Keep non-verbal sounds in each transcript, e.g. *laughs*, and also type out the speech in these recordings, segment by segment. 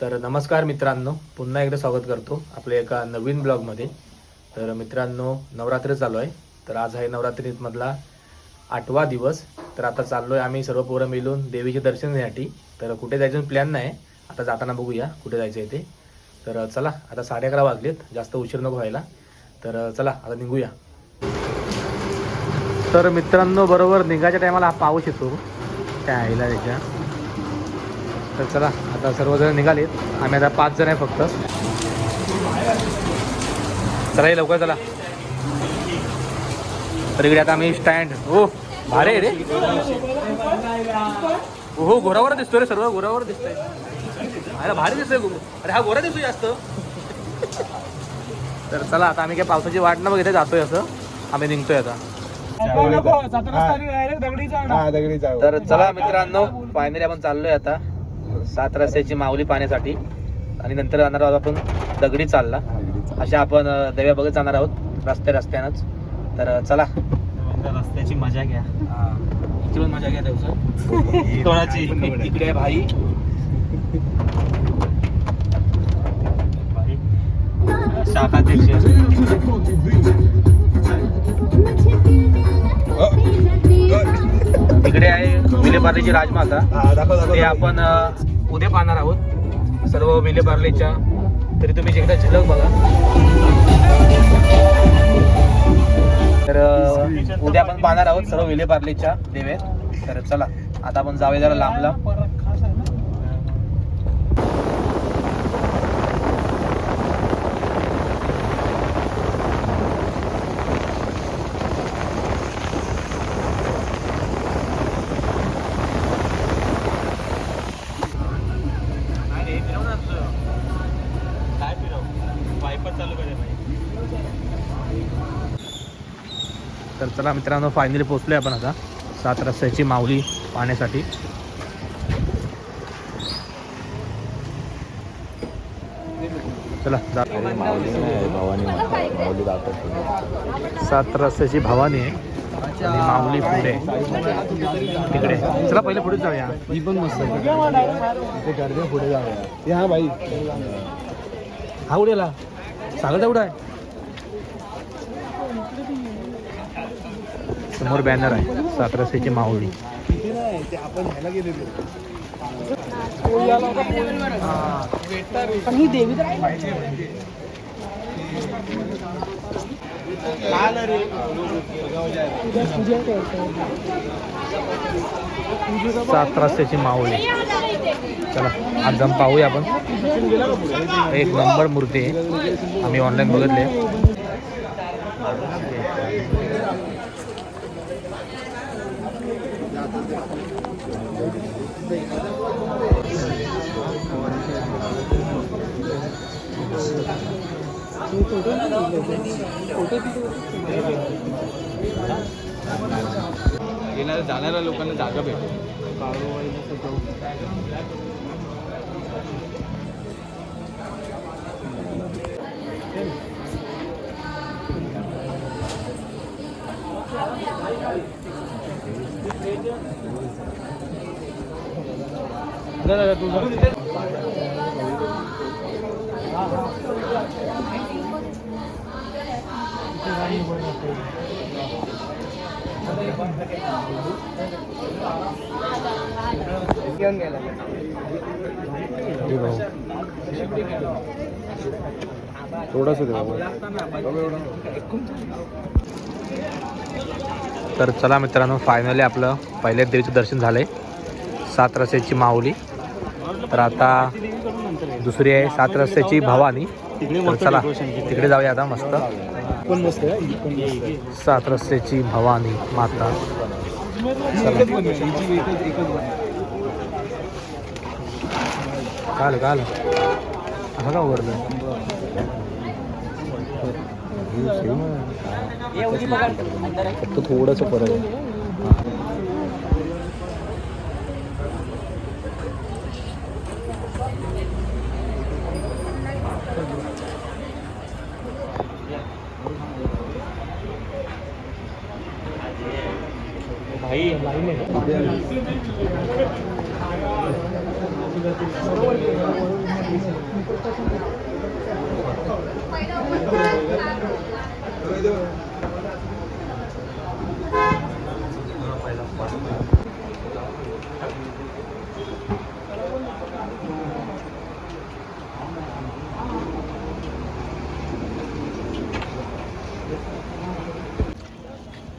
तर नमस्कार मित्रांनो पुन्हा एकदा स्वागत करतो आपल्या एका नवीन ब्लॉगमध्ये. तर मित्रांनो नवरात्र चालू आहे. तर आज आहे नवरात्रीमधला आठवा दिवस. तर आता चाललो आहे आम्ही सर्व पोरं मिळून देवीचे दर्शन घेण्यासाठी. तर कुठे जायचं प्लॅन नाही. आता जाताना बघूया कुठे जायचं आहे ते. तर चला आता साडे अकरा वाजलेत. जास्त उशीर नको व्हायला. तर चला आता निघूया. तर मित्रांनो बरोबर निघायच्या टायमाला हा पाऊस येतो. त्या आईला त्याच्या. तर चला आता सर्वजण निघालेत. आम्ही आता पाच जण आहे फक्त. चला ये लवकर चला. तर इकडे आता आम्ही स्टँड हो भारे आहे रे. हो घोरावर दिसतोय रे सर्व घोरावर दिसतोय. अरे भारी दिसतोय अरे हा गोरा दिसतोय जास्त. तर चला आता आम्ही काय पावसाची वाट न बघितली जातोय असं. आम्ही निघतोय आता. हा तर चला मित्रांनो फायनली आपण चाललोय आता. सात रस्त्याची माऊली पाहण्यासाठी. आणि नंतर जाणार आहोत आपण दगडी चालला. अशा आपण देव्या बघत जाणार आहोत रस्त्या रस्त्यानंच. तर चला. रस्त्याची मजा घ्या. इकडून मजा घ्या दिवस *laughs* कोणाची? इकडे आहे भाई. शाखाध्यक्ष इकडे आहे. विलेपार्लेची राजमाता. ते आपण उद्या पाहणार आहोत. सर्व विलेपार्लेच्या तरी तुम्ही एकदा झलक बघा. तर उद्या आपण पाहणार आहोत सर्व विलेपार्लेच्या देवेत तर चला आता आपण जाऊया जरा लांब लांब काय फिरव वायपर चालू करे तर चला मित्रांनो फायनली पोहोचलोय आपण आता. सात रस्त्याची माऊली पाहण्यासाठी. चला सात रस्त्याची भवानी आहे. माऊली पुढे. तिकडे. चला पहिले पुढे जाऊया. ही पण मस्त पुढे जाऊया. हा बाई. हा उड्याला सागर उडा आहे. समोर बॅनर आहे सात रस्त्याची माऊली. तिथे नाही ते आपण ह्याला गेलेलो सात रस्त्याची माऊली. चला आज जाऊन पाहूया आपण. एक नंबर मूर्ती आहे. आम्ही ऑनलाईन बघितले येणाऱ्या जाणाऱ्या लोकांना जागा भेटेल. घेऊन गेला थोडस तर चला मित्रांनो फायनली आपलं पहिल्या देवीचं दर्शन झालंय. सात रस्त्याची माऊली. तर आता दुसरी आहे सात रस्त्याची भवानी. चला तिकडे जाऊया आता मस्त. ही सात रस्त्याची भवानी माता. काल काल. असं का उघडलं फक्त थोडस फरक आहे भाई इथे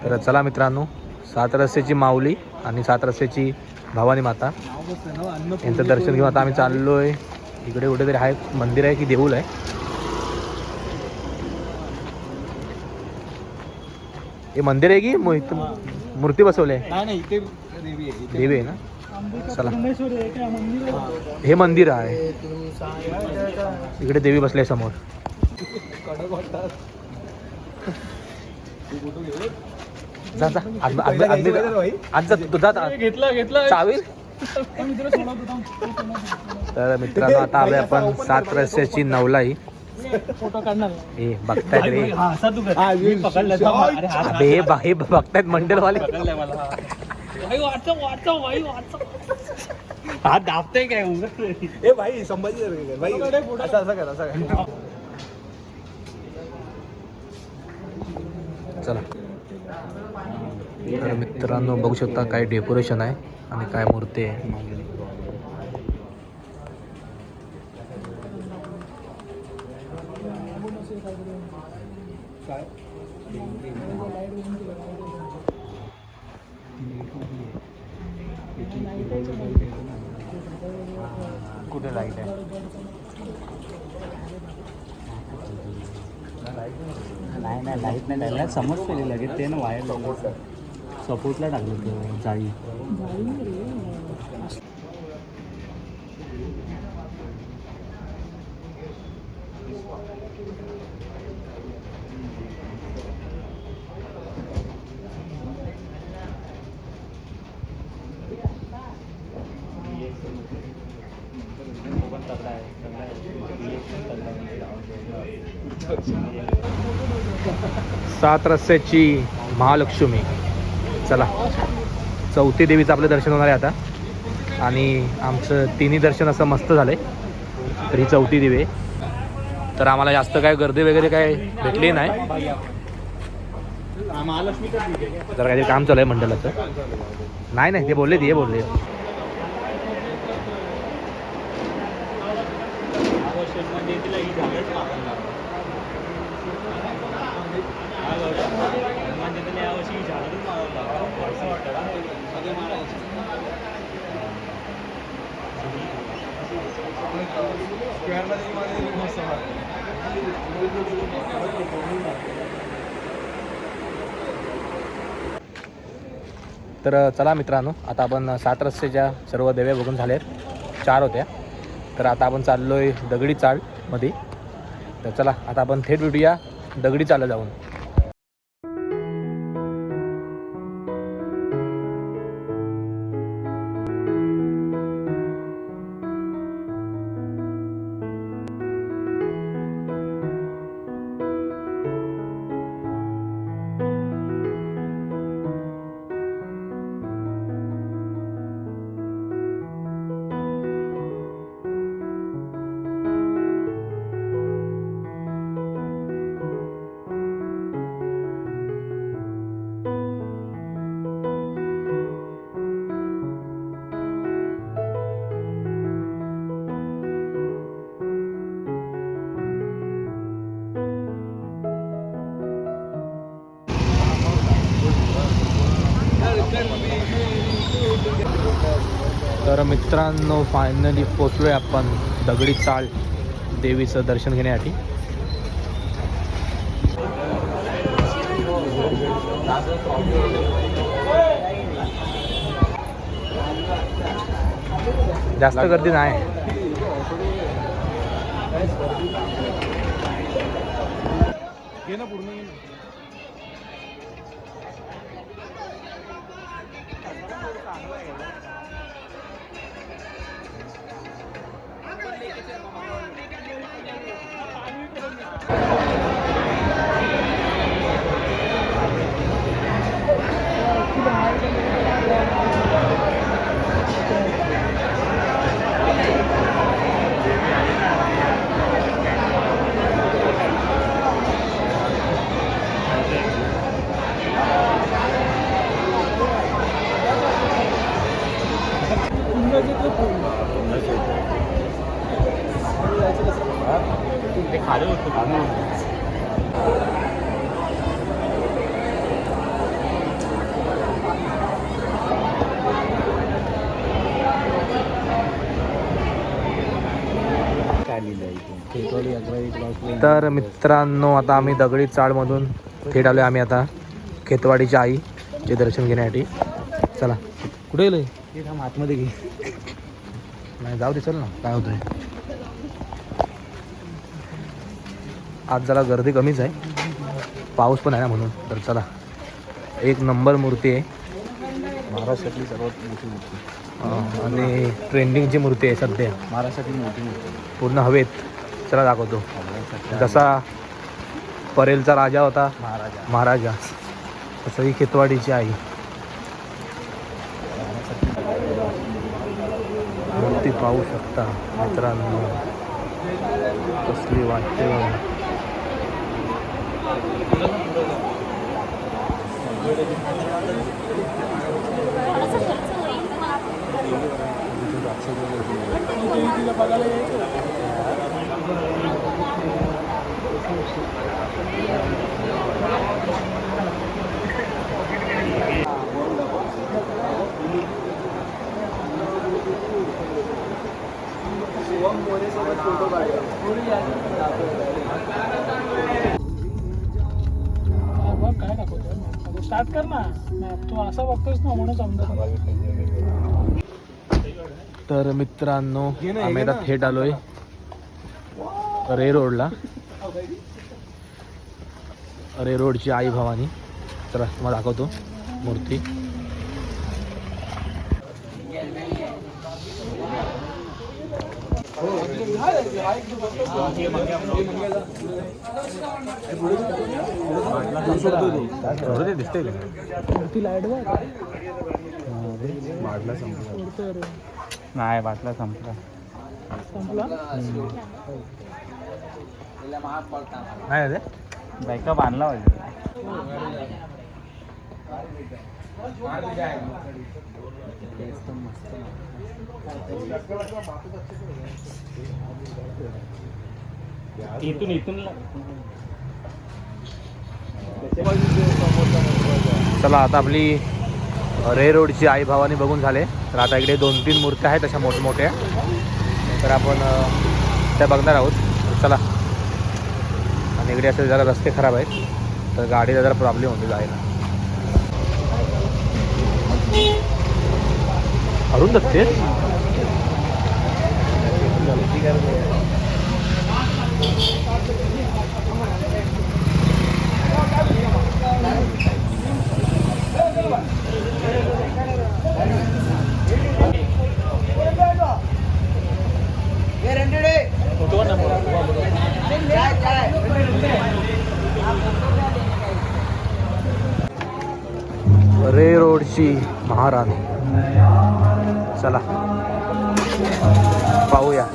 तर चला मित्रांनो सात रस्त्याची माऊली आणि सात रस्त्याची भवानी माता. यांचं दर्शन घेऊन आता आम्ही चाललोय. इकडे कुठेतरी आहे मंदिर आहे की देऊळ आहे. हे मंदिर आहे की मूर्ती बसवली आहे? नाही नाही इथे देवी आहे इथे. देवी आहे ना? चला. हे मंदिर आहे. इकडे देवी बसली आहे समोर. जा जा. जा तू जा. घेतला तर मित्रांनो आता आलोय आपण सात रस्त्याची नवलाई. फोटो काढणार. हे बघतायत रे हा, हे हे मंडळवाले हात दाबतोय काय ए भाई संभाजी भाई असं असं कर असं कर. चला. तर मित्रांनो बघू शकता काय डेकोरेशन आहे आणि काय मूर्ती आहे. कुठे लाइट आहे? नाही नाही लाइट नाही लागला समज केली लगेच. ते ना वायर सपोर्टला टाकलं ते जाळी. सात रस्त्याची महालक्ष्मी. चला. चौथी देवीचं आपलं दर्शन होणार आहे आता. आणि आमचं तिन्ही दर्शन असं मस्त झालं आहे तर ही चौथी देवी आहे. तर आम्हाला जास्त काय गर्दी वगैरे काय भेटली नाही. जरा काहीतरी काम चालू आहे मंडळाचं. नाही नाही ते बोलले ते बोलले. तर चला मित्रांनो आता आपण सात रस्त्याच्या सर्व देव्या बघून झाल्यात चार होत्या. तर आता आपण चाललो आहे दगडी चाळमध्ये तर चला आता आपण थेट भेटूया दगडी चालला जाऊन. मित्रांनो फायनली पोचलोय आपण दगडी चाळ देवीचं दर्शन घेण्यासाठी. जास्त गर्दी नाही. पूर्ण तर मित्रांनो आता आम्ही दगडी चाळमधून थेट आलो आम्ही आता. खेतवाडीच्या आई चे दर्शन घेण्यासाठी. चला. कुठे थांब आतमध्ये घे. नाही जाऊ दे चल ना. काय होतंय? आज जरा गर्दी कमीच आहे. पाऊस पण आहे ना म्हणून. तर चला. एक नंबर मूर्ती आहे. महाराष्ट्रातली सर्वात मोठी मूर्ती. आणि ट्रेंडिंगची मूर्ती आहे सध्या. महाराष्ट्रातली मोठी मूर्ती. पूर्ण हवेत. चला दाखवतो. जसा परेलचा राजा होता महाराजा. महाराजा. तसं ही खेतवाडीची आई. मूर्ती पाहू शकता मित्रांनो. कसली वाटते. बघ. स्टार्ट कर ना तू असं बघतोस ना म्हणून समजा तर मित्रांनो आम्ही आता थेट आलोय. रे रोडला. रे रोडची आई भवानी. चला तुम्हाला दाखवतो मूर्ती. दिसते ती लाइट नाही बाटला संपला. संपला नाही रे. बायका बांधला पाहिजे इथून इथून चला आता आपली रे रोडची आई भावानी बघून झाले. तर आता इकडे दोन तीन मूर्त्या आहेत तशा मोठमोठ्या. तर आपण त्या बघणार आहोत. चला. आणि इकडे असे जरा रस्ते खराब आहेत. तर गाडीला जरा प्रॉब्लेम होतो जायला. अरुण दत्ते रे रोडची महाराणी चला. पाहूया.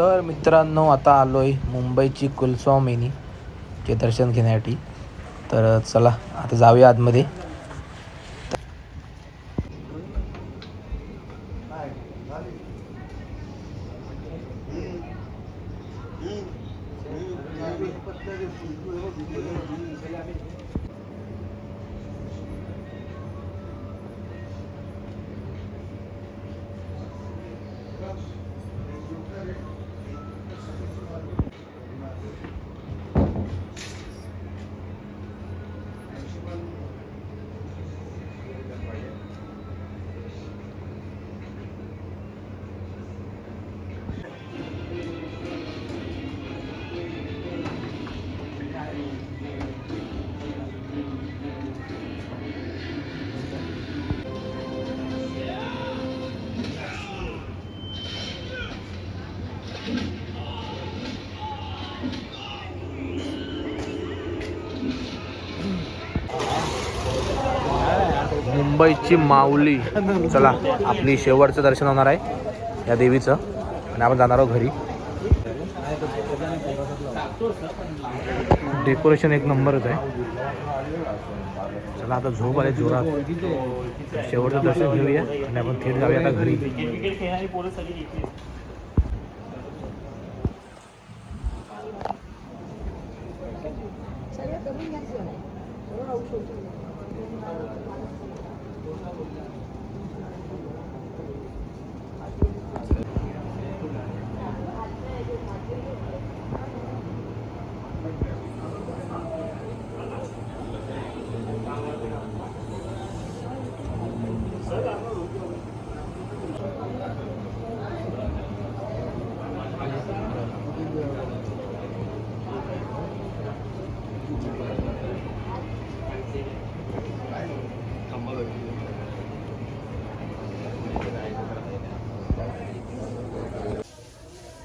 तर मित्रांनो आता आलो आहे मुंबईची कुलस्वामिनी चे दर्शन घेण्यासाठी. तर चला आता जाऊया आतमध्ये. मुंबईची माऊली. चला आपली शेवटचं दर्शन होणार आहे या देवीचं. आणि आपण जाणार आहोत घरी. डेकोरेशन एक नंबरच आहे. चला आता झोप आले जोरात. शेवटचं दर्शन घेऊया आणि आपण थेट जाऊया आता घरी.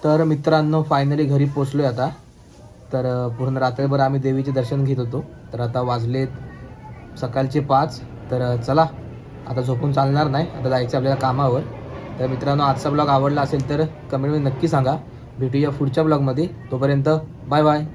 तर मित्रांनो फायनली घरी पोचलो आहे आता. तर पूर्ण रात्रभर आम्ही देवीचे दर्शन घेत होतो. तर आता वाजलेत सकाळचे पाच. तर चला आता झोपून चालणार नाही. आता जायचं आपल्याला कामावर. तर मित्रांनो आजचा ब्लॉग आवडला असेल तर कमेंटमध्ये नक्की सांगा. भेटूया पुढच्या ब्लॉगमध्ये तोपर्यंत बाय बाय